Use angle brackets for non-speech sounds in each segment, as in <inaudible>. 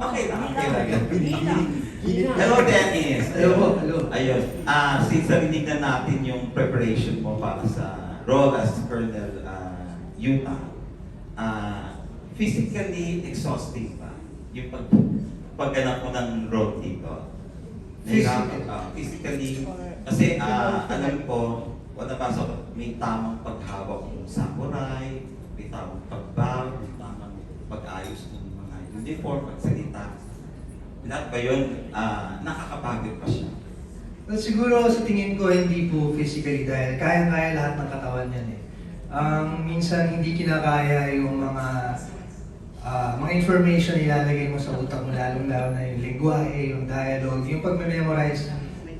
Okay lang, okay lang. Hello, Dennis. Hello hello. Ayun. Ah, since narinig na natin yung preparation mo para sa role as Colonel ah, Utah, ah, physically exhausting ba yung pag pagganap mo ng role dito? Nahirapan ka. Physically, kasi ah, alam ko, wala ba sa may tamang paghawak ng samurai, may tamang pagbaw, may tamang pag-ayos ng mga uniform, pagsalita. Lahat ba yun, ah, nakakapagod pa siya? Well, siguro sa tingin ko hindi po physically dahil kaya-kaya lahat ng katawan yan eh. Ang minsan hindi kinakaya yung mga ah, mga information ilalagay mo sa utak mo, lalong-lalo na yung lingwahe, yung dialogue, yung pag-memorize,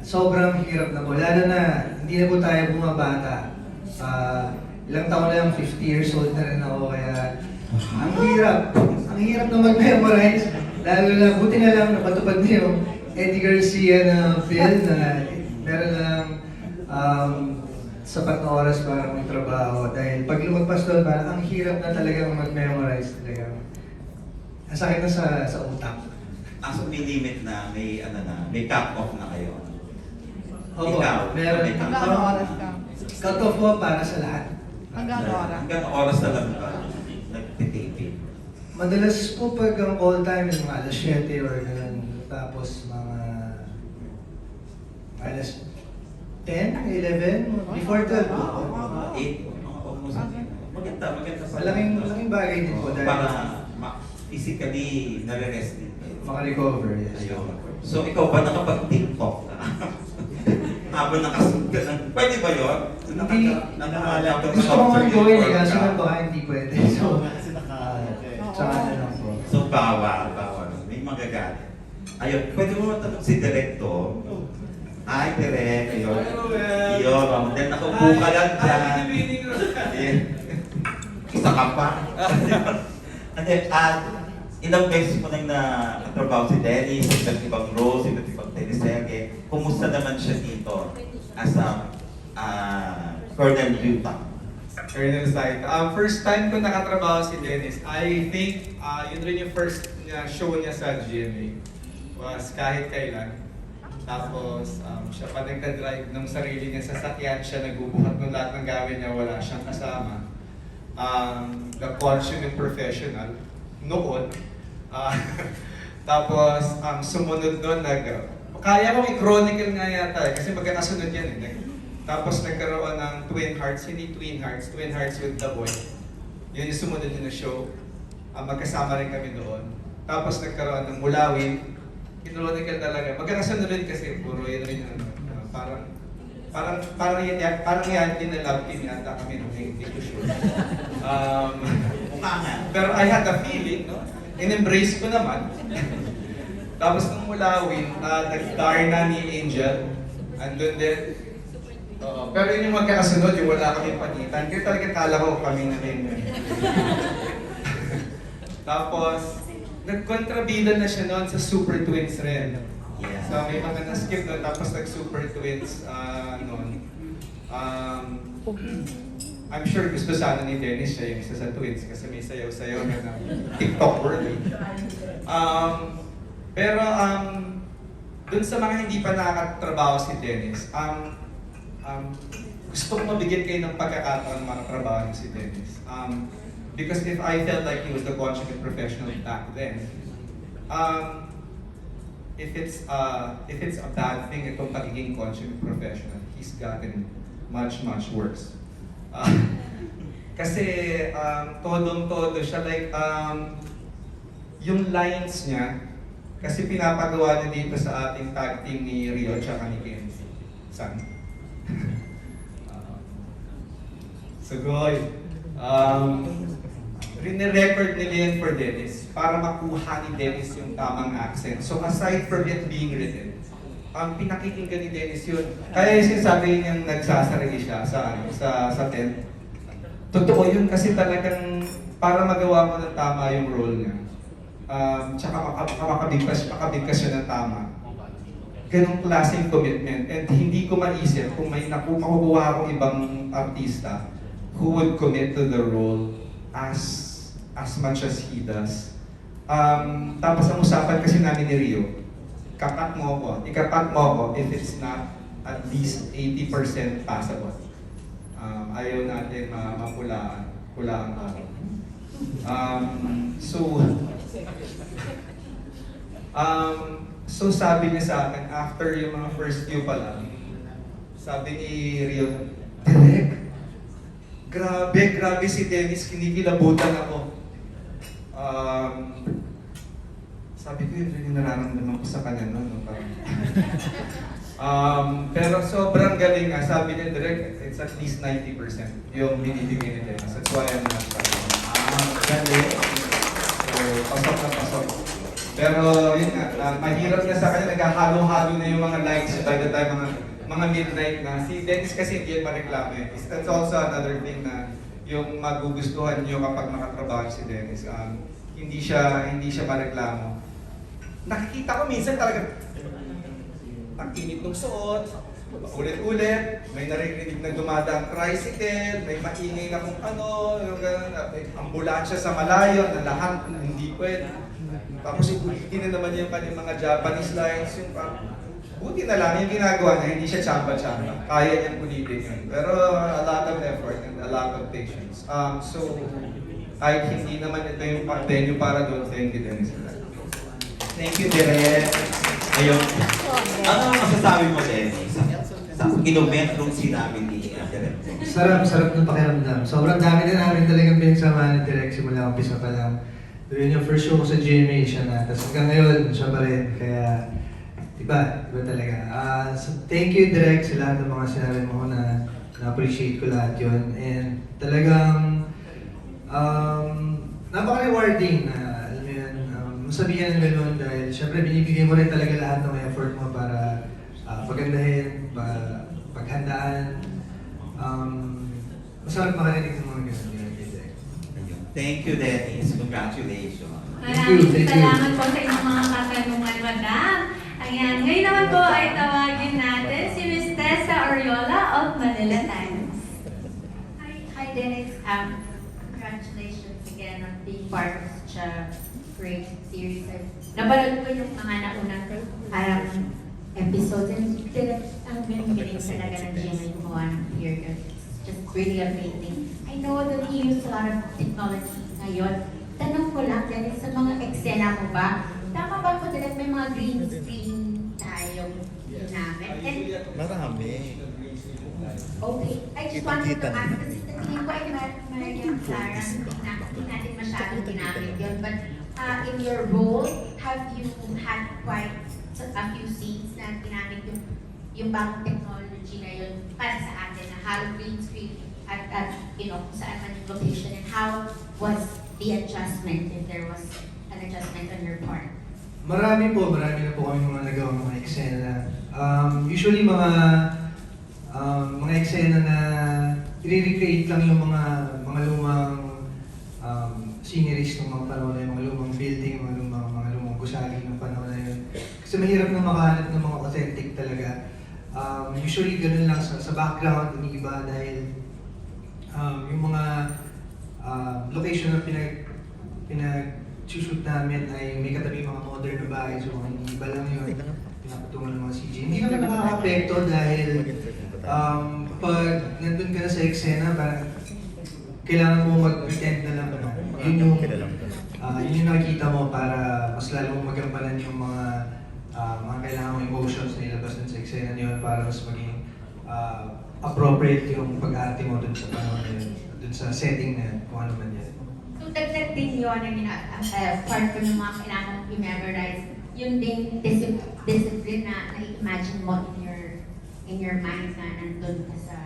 sobrang hirap na po. Lalo na, hindi na po tayo bumabata. Ah, ilang taon na lang, 50 years old na rin ako, kaya ang hirap. Ang hirap na mag-memorize. Lalo na, buti na lang napatupad na yung Eddie Garcia na film na meron lang um, sapat na oras para magtrabaho. Dahil pag lumagpas doon, parang ang hirap na talagang mag-memorize talaga. Ang sakit na sa, sa utak. Ah, so may limit na, may ano na, may cut-off na kayo. Opo, Ikaw, meron. may cut-off. Hanggang oras ka? Cut off po para sa lahat. Hanggang oras? Hanggang oras na lang ba? Madalas po pag ang call time is mga alas 7 or ganun. Tapos mga alas 10, 11, before 12 po. Mga 8, mga almost. Maganda, maganda. pala. Malaking, malaking bagay din po dahil Para ma- physically nare-rest din. makarecover. Yes. Ayun. So ikaw ba nakapag-TikTok ka? <laughs> Habang nakasunod ka ng... Pwede ba yun? Hindi. Gusto ko nga gawin eh, kaso nga baka hindi pwede. <laughs> So, tsaka na lang po. So bawal, bawal. May magagalit. Ayun, pwede mo matanong si Director. Ay, Direk, ayun. Ayun, then nakaupo ka lang dyan. Ayun. Isa ka pa. And then, at ilang beses mo nang nakatrabaho si Dennis, sa iba't ibang roles, iba't ibang teleserye. Kumusta naman siya dito as a uh, Colonel Utah? Colonel Saito. Um, first time ko nakatrabaho si Dennis, I think uh, yun rin yung first niya, show niya sa GMA. Was kahit kailan. Tapos um, siya pa nagka-drive ng sarili niya sa sakyan, siya nagbubuhat ng lahat ng gawin niya, wala siyang kasama. Um, the consummate professional, noon. Ah, <laughs> tapos um, sumunod doon, nag, kaya kong i-chronicle nga yata eh, kasi magkakasunod yan eh. Tapos nagkaroon ng Twin Hearts, hindi Twin Hearts, Twin Hearts with the Boy. Yun yung sumunod yun na show. Ah, magkasama rin kami doon. Tapos nagkaroon ng Mulawin. Kinronical talaga. Magkakasunod kasi puro yun rin ano, ah, parang parang parang yan, yan- parang yan din na love team yata kami nung hindi ko sure. Um, pero I had a feeling, no? In-embrace ko naman. <laughs> Tapos nung mulawin, uh, nag-Darna ni Angel. Andun din. Oo. pero yun yung magkakasunod, yung wala kami panitan. Kaya talaga kala ko kami na rin. yun. <laughs> Tapos, nagkontrabida na siya noon sa Super Twins rin. Yeah. So may mga na-skip doon, tapos nag-Super Twins uh, noon. Um, I'm sure gusto sana ni Dennis siya yung isa sa twins kasi may sayaw-sayaw na ng TikTok worthy. Um, pero um, dun sa mga hindi pa nakakatrabaho si Dennis, um, um, gusto ko mabigyan kayo ng pagkakataon makatrabaho si Dennis. Um, because if I felt like he was the consummate professional back then, um, if it's uh, if it's a bad thing itong pagiging consummate professional, he's gotten much much worse. Uh, <laughs> kasi um, todong-todo siya like um, yung lines niya kasi pinapagawa niya dito sa ating tag team ni Rio tsaka ni Kenzie. San? Um, Sugoy. Um, Rine-record nila yan for Dennis para makuha ni Dennis yung tamang accent. So aside from it being written, ang pinakikinggan ni Dennis yun. Kaya yung sinasabi niyang nagsasarili siya sa, ano, sa, sa tent. Totoo yun kasi talagang para magawa mo ng tama yung role niya. Um, tsaka maka- makabigkas, makabigkas siya ng tama. Ganong klaseng commitment. And hindi ko maisip kung may naku, makukuha akong ibang artista who would commit to the role as as much as he does. Um, tapos ang usapan kasi namin ni Rio, kakat mo ako, ikakat mo ako if it's not at least 80% passable. Um, ayaw natin ma mapulaan, pulaan ako. Um, so, um, so sabi niya sa akin, after yung mga first few pa lang, sabi ni Rio, Direk, grabe, grabe si Dennis, kinikilabutan ako. Um, sabi ko yun yung nararamdaman ko sa kanya no, no <laughs> um, pero sobrang galing nga, sabi niya direct, it's at least 90% yung binibigay ni Dennis. That's why I'm not. Ah, galing. So, pasok na pasok. Pero yun nga, ah, mahirap na sa kanya, naghahalo-halo na yung mga likes by the time mga mga midnight na. Si Dennis kasi hindi yan mareklamo That's also another thing na yung magugustuhan nyo kapag makatrabaho si Dennis. Um, hindi siya hindi siya mareklamo. Nakikita ko minsan talaga ang init ng suot, ulit-ulit, may naririnig na dumadaang tricycle, may maingay na kung ano, yung ambulansya sa malayo na lahat hindi pwede. Tapos ulitin na naman yung kanyang mga Japanese lines, yung parang, buti na lang yung ginagawa niya, hindi siya chamba-chamba. Kaya niyang ulitin yun. Pero a lot of effort and a lot of patience. Um, so, kahit hindi naman ito yung venue para doon, thank you Dennis. Thank you, Direk. Ayun. Ano ang masasabi mo, Dennis? Sa, sa kilometrong sinabi ni uh, Direk? Sarap, sarap ng pakiramdam. Sobrang dami na namin talagang pinagsamahan ni Direk simula umpisa pa lang. Yun yung first show ko sa GMA siya na. Tapos hanggang ngayon, siya pa rin. Kaya, iba, iba talaga. Ah, so thank you Direk sa lahat ng mga sinabi mo na na-appreciate ko lahat yun. And talagang, um, napaka-rewarding na, alam mo yun, um, masabihan ng ganun dahil syempre binibigay mo rin talaga lahat ng effort mo para ah, pagandahin, pa, paghandaan. Um, masarap makarinig ng mga ganun yun. Thank you, Dennis. Congratulations. Thank you, Maraming thank you. salamat po sa inyong mga katanungan, madam. Ayan, ngayon naman po ay tawagin natin si Miss Tessa Oriola of Manila Times. Hi, hi Dennis. Um, congratulations again on being part of such a great series. Napanood ko yung mga naunang parang episodes and ang galing-galing talaga ng GMA ng period. Just really amazing. I know that you use a lot of technology ngayon. Tanong ko lang, Dennis, sa mga eksena mo ba, tama ba po direct may mga green screen tayong ginamit? And Marami. Okay, I just wanted to ask, kasi sa tingin ko ay Mar- Mariam hindi na- hindi natin masyadong ginamit yun. But uh, in your role, have you had quite a few scenes na ginamit yung, yung bagong technology na yun para sa atin na halo green screen at, at you know, kung saan man yung location and how was the adjustment if there was an adjustment on your part? Marami po, marami na po kami mga nagawang mga eksena. Um, usually mga um, mga eksena na i-recreate lang yung mga mga lumang um, sceneries ng mga panahon na yun, mga lumang building, mga lumang, mga lumang gusali ng panahon na yun. Kasi mahirap na makahanap ng mga authentic talaga. Um, usually ganun lang sa, sa background ng iba dahil um, yung mga um, location na pinag pinag namin ay may katabi mga modern na bahay so iba lang yun pinapatungan ng mga CG. Hindi naman nakaka-apekto dahil um, pag nandun ka na sa eksena parang kailangan mo mag-pretend na lang na yun yung ah, yun yung nakikita mo para mas lalo mong magampanan yung mga ah, mga kailangan mong emotions na ilabas dun sa eksena na yun para mas maging ah, appropriate yung pag-arte mo dun sa panahon na yun, dun sa setting na yun, kung ano man yan. So, dagdag din yun ang uh, part ko ng mga kailangan i-memorize. Yun din dis- discipline na na-imagine mo in your in your mind na nandun ka sa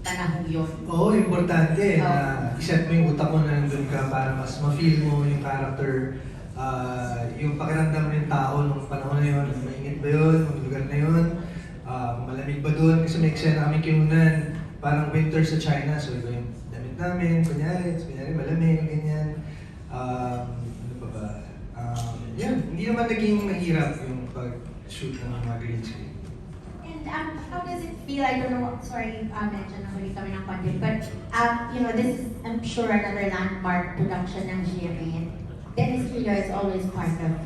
panahon yun. Oo, importante na iset mo yung utak mo na nandun ka para mas ma-feel mo yung character, ah, yung pakiramdam ng tao nung panahon na yun, mainit ba yun, yung lugar na yun, ah, malamig ba doon, kasi may eksena kami kinunan, parang winter sa China, so iba yung damit namin, kunyari, kunyari malamig, ganyan. Um, ano pa ba? Um, yun, hindi naman naging mahirap yung pag-shoot ng mga green screen. And um, how does it feel? I don't know, sorry, uh, medyo nahuli kami ng konti, but um, you know, this is, I'm sure, another landmark production ng GMA. Dennis Trillo is always part of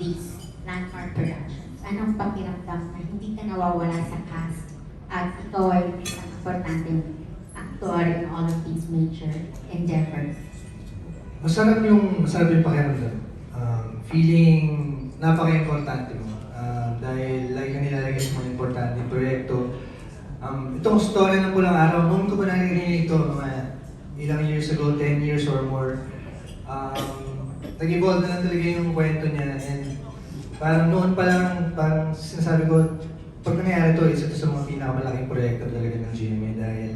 these landmark productions. Anong pakiramdam na hindi ka nawawala sa cast at ikaw ay isang importanteng actor in all of these major endeavors? Masarap yung, masarap yung pakiramdam. Feeling napaka-importante mo. Um, dahil lagi ka nilalagay sa mga importante proyekto. Um, itong story ng pulang araw, noon ko pa naririnig ito, mga ilang years ago, 10 years or more. Um, nag-evolve na lang talaga yung kwento niya and parang noon pa lang, parang sinasabi ko, pag nangyari to, isa to sa mga pinakamalaking proyekto talaga ng GMA dahil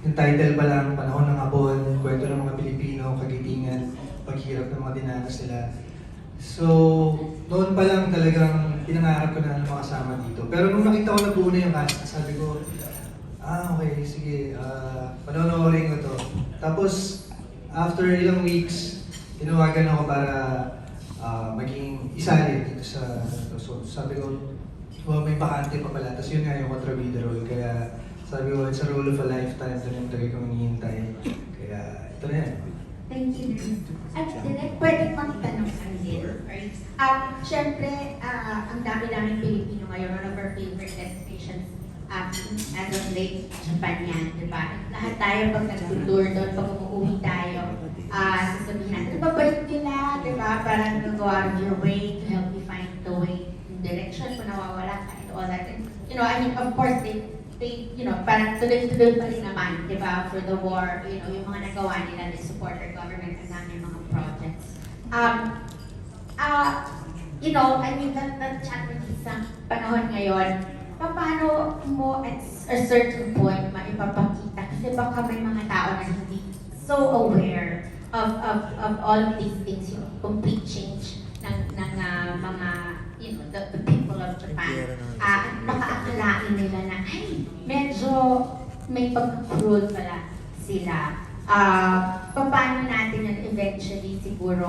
yung title pa lang, Panahon ng Hapon, kwento ng mga Pilipino, kagitingan, paghirap ng mga dinanas nila. So, noon pa lang talagang pinangarap ko na makasama dito. Pero nung nakita ko na buo na yung cast, sabi ko, ah, okay, sige, uh, panonoorin ko to. Tapos, after ilang weeks, tinawagan ako para ah, maging isali dito sa. So, sabi ko, well, may bakante pa pala. Tapos yun nga yung kontrabida role. Kaya sabi ko, it's a role of a lifetime. Na yung tagay kong hinihintay. Kaya ito na yan. Thank you. At direct, pwede magtanong ang din. Um, Siyempre, ah, ang dami-daming Pilipino ngayon, one of our favorite destinations um, as of late, Japan yan, di ba? Lahat tayo pag nag-tour doon, pag umuwi tayo, ah, sasabihin natin, babalik nila, di ba? Parang go out of your way to help you find the way, yung direction kung nawawala ka and all that. And, you know, I mean, of course, they, they, you know, parang tuloy-tuloy pa rin naman, di ba, for the war, you know, yung mga nagawa nila, they support our government, ang dami mga projects. Um, ah, you know, I mean, that, that challenges sa panahon ngayon, paano mo at a certain point maipapakita? Kasi baka may mga tao na hindi so aware of, of, of all of these things, yung complete change ng, ng ah, mga, you know, the, the people of Japan. Ah, at baka akalain nila na, ay, medyo may pagka-cruel pala sila. Ah, paano natin eventually siguro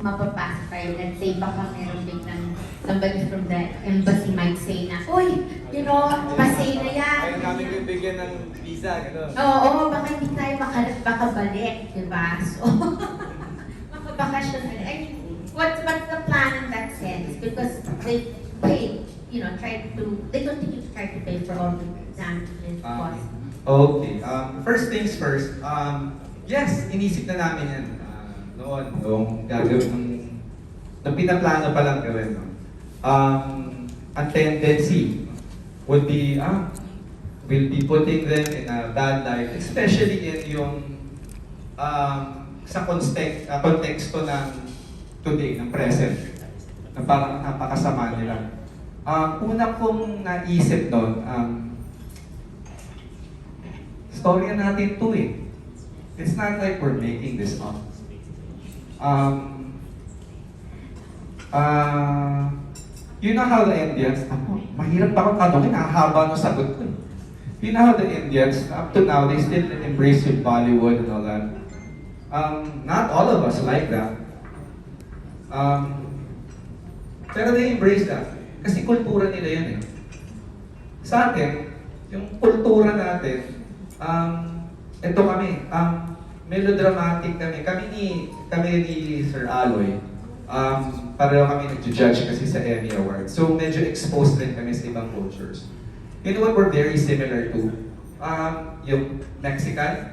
mapapacify. Let's say, baka meron biglang somebody from the embassy might say na, Uy, you know, pasay na yan. Kaya namin bibigyan ng visa, gano'n. Oo, baka hindi tayo maka, makabalik, di ba? So, <laughs> makabakasyon na. I mean, what's, what's the plan in that sense? Because they pay, you know, try to, they continue to try to pay for all the damages Um, costs. okay, um, first things first, um, yes, inisip na namin yan noon, noong gagawin, nung, nung pinaplano pa lang gawin. No? Um, ang tendency would be, ah, we'll be putting them in a bad light, especially in yung um, sa context, uh, konteksto ng today, ng present, na parang napakasama nila. Um, una kong naisip doon, um, storya natin to eh. It's not like we're making this up. Um, uh, you know how the Indians, ako, mahirap pa akong tanongin, hahaba ng sagot ko eh. You know how the Indians, up to now, they still embrace with Bollywood and all that. Um, not all of us like that. Um, pero they embrace that. Kasi kultura nila yun eh. Sa atin, yung kultura natin, um, ito kami, um, melodramatic kami. Kami ni, kami ni Sir Aloy, um, pareho kami nag-judge kasi sa Emmy Awards. So medyo exposed rin kami sa ibang cultures. You know what we're very similar to? Um, yung Mexican,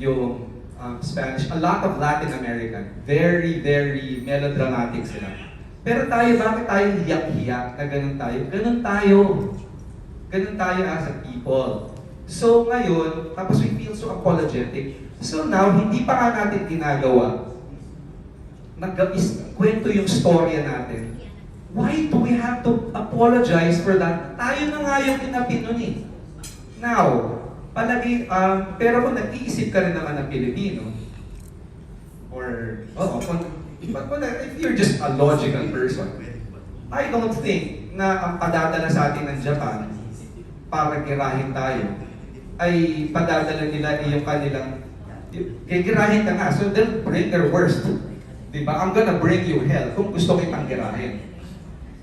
yung um, Spanish, a lot of Latin American. Very, very melodramatic sila. Pero tayo, bakit tayo hiyak-hiyak na ganun tayo? Ganun tayo. Ganun tayo as a people. So ngayon, tapos we feel so apologetic. So now, hindi pa nga natin ginagawa. Nag-is, kwento yung storya natin. Why do we have to apologize for that? Tayo na nga yung inapin nun eh. Now, palagi, um, pero kung nag-iisip ka rin naman ng Pilipino, or, oo, kung, but kung, if you're just a logical person, I don't think na ang padadala sa atin ng Japan para girahin tayo ay padadala nila yung kanilang gigirahin ka nga, so they'll bring their worst. Di ba? I'm gonna bring you hell kung gusto kitang girahin.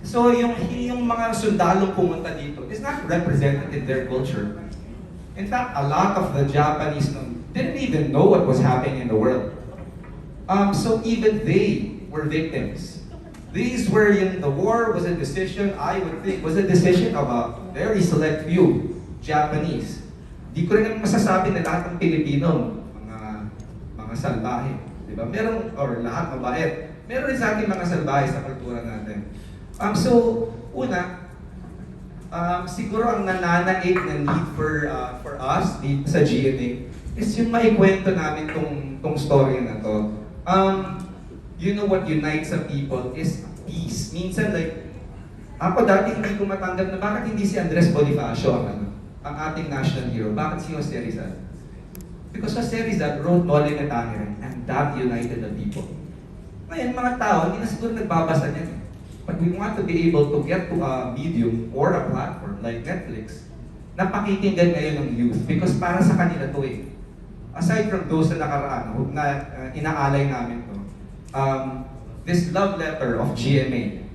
So yung, yung mga sundalong pumunta dito is not represented in their culture. In fact, a lot of the Japanese didn't even know what was happening in the world. Um, so even they were victims. These were in the war was a decision, I would think, was a decision of a very select few Japanese. Di ko rin masasabi na lahat ng Pilipino, mga salbahe. Di ba? Meron, or lahat mabait. Meron rin sa ating mga salbahe sa kultura natin. Um, so, una, um, siguro ang nananaig na need for uh, for us dito sa GMA is yung maikwento namin tong, tong story na to. Um, you know what unites sa people is peace. Minsan like, ako dati hindi ko matanggap na bakit hindi si Andres Bonifacio ang, ano, ang ating national hero. Bakit si Jose Rizal? Because Jose Rizal wrote Noli Me Tangere and that united the people. Ngayon, mga tao, hindi na siguro nagbabasa niyan. But we want to be able to get to a medium or a platform like Netflix na pakikinggan ngayon ng youth because para sa kanila to eh. Aside from those na nakaraan, na uh, inaalay namin to, um, this love letter of GMA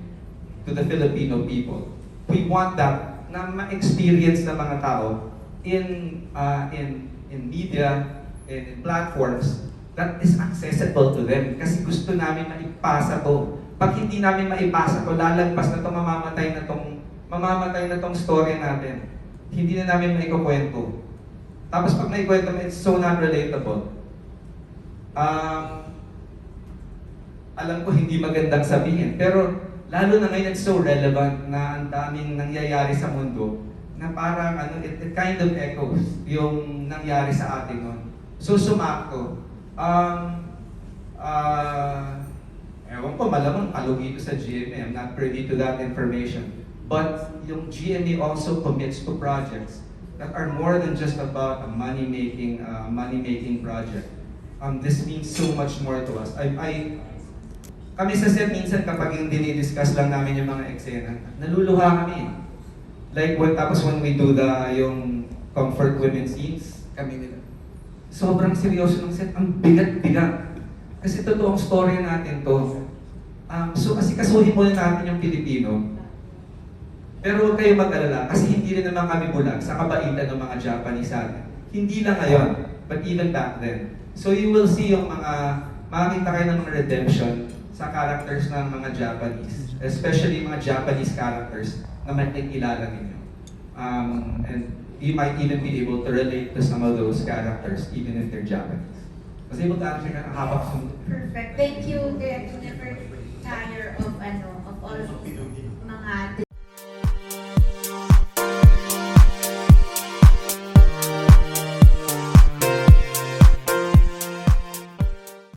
to the Filipino people, we want that na ma-experience ng mga tao in uh, in in media and in platforms that is accessible to them kasi gusto namin maipasa to. Pag hindi namin maipasa to, lalagpas na to, mamamatay na tong mamamatay na tong story natin. Hindi na namin maikukwento. Tapos pag naikwento mo, it's so not relatable. Um, alam ko hindi magandang sabihin, pero lalo na ngayon it's so relevant na ang daming nangyayari sa mundo na parang ano, it, it kind of echoes yung nangyari sa atin noon. So sumakto. Um, uh, ewan ko, malamang kalugito sa GMA. I'm not privy to that information. But yung GMA also commits to projects that are more than just about a money-making uh, money-making project. Um, this means so much more to us. I, I, kami sa set minsan kapag yung dinidiscuss lang namin yung mga eksena, naluluha kami. Like when, tapos when we do the yung comfort women scenes, kami nila. Sobrang seryoso ng set, ang bigat-bigat. Kasi totoong story natin to. Um, so kasi kasuhin muna natin yung Pilipino. Pero huwag kayo mag-alala kasi hindi rin naman kami bulag sa kabaitan ng mga Japanese atin. Hindi lang ngayon, but even back then. So you will see yung mga, makakita kayo ng mga redemption sa characters ng mga Japanese. Especially mga Japanese characters na makikilala ninyo. Um, and you might even be able to relate to some of those characters even if they're Japanese. Was able to answer ka ng habak. Perfect. Thank you. Kaya never tire of ano, of all of